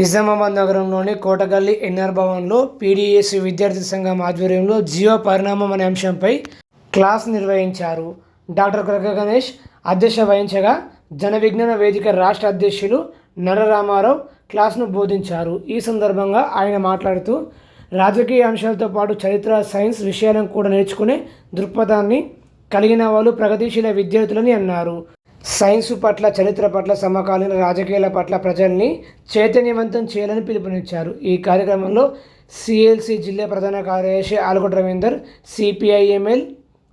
నిజామాబాద్ నగరంలోని కోటగల్లి ఎన్ఆర్ భవన్లో పీడీఎస్ విద్యార్థి సంఘం ఆధ్వర్యంలో జీవ పరిణామం అనే అంశంపై క్లాస్ నిర్వహించారు. డాక్టర్ కృక గణేష్ అధ్యక్ష వహించగా జన విజ్ఞాన వేదిక రాష్ట్ర అధ్యక్షులు నరరామారావు క్లాస్ను బోధించారు. ఈ సందర్భంగా ఆయన మాట్లాడుతూ రాజకీయ అంశాలతో పాటు చరిత్ర సైన్స్ విషయాలను కూడా నేర్చుకునే దృక్పథాన్ని కలిగిన వాళ్ళు ప్రగతిశీల విద్యార్థులని అన్నారు. సైన్స్ పట్ల చరిత్ర పట్ల సమకాలీన రాజకీయాల పట్ల ప్రజల్ని చైతన్యవంతం చేయాలని పిలుపునిచ్చారు. ఈ కార్యక్రమంలో సిఎల్సి జిల్లా ప్రధాన కార్యదర్శి Alagonda Ravinder CPIML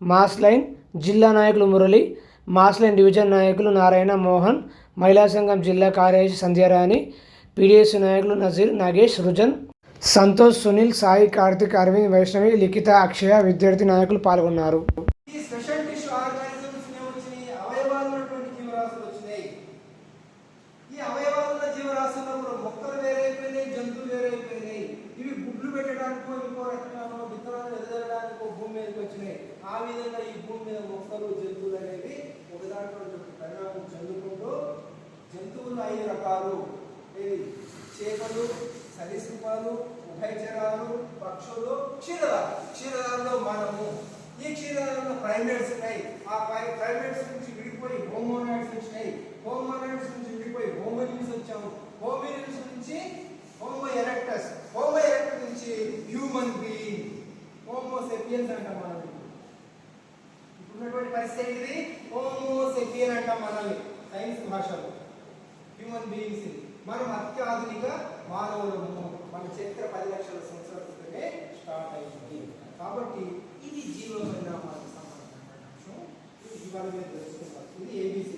mass line జిల్లా నాయకులు మురళి మాస్ లైన్ డివిజన్ నాయకులు నారాయణ మోహన్ మహిళా సంఘం జిల్లా కార్యదర్శి సంధ్యారాణి పీడిఎస్ నాయకులు నజీర్ నాగేష్ రుజన్ సంతోష్ సునీల్ సాయి కార్తిక్ అరవింద్ వైష్ణవి లిఖిత అక్షయ విద్యార్థి నాయకులు పాల్గొన్నారు. ఐదు రకాలు ఇవి చేపలు సరీసృపాలు ఉభయచరాలు పక్షులు క్షీరదాలు క్షీరదాలలో మనము. ఈ క్షీరదాలలో ప్రైమేట్స్ ఉన్నాయి. ఆ ప్రైమేట్స్ నుంచి విడిపోయి హోమోనాయిడ్స్ వచ్చినాయి. హోమోనాయిడ్స్ నుంచి విడిపోయి హోమోనిమ్స్ వచ్చాము. హోమోనిమ్స్ నుంచి హోమో ఎరెక్టస్ హోమో ఎరెక్టస్ నుంచి హ్యూమన్ బీయింగ్ హోమో సెపియన్స్ అంటాం మనం ఇప్పుడున్నటువంటి పరిస్థితి ఇది హోమో సెపియన్ అంటాం మనల్ని సైన్స్ భాషలో. హ్యూమన్ బీయింగ్స్ మనం అత్యాధునిక మానవులము. మన చరిత్ర పది లక్షల సంవత్సరాల క్రితమే స్టార్ట్ అయింది. కాబట్టి ఇది జీవ పరిణామానికి సంబంధించిన అంశం. ఇది ఇవాళ మీరు తెలుసుకున్నారు ఇది ఏబీసీ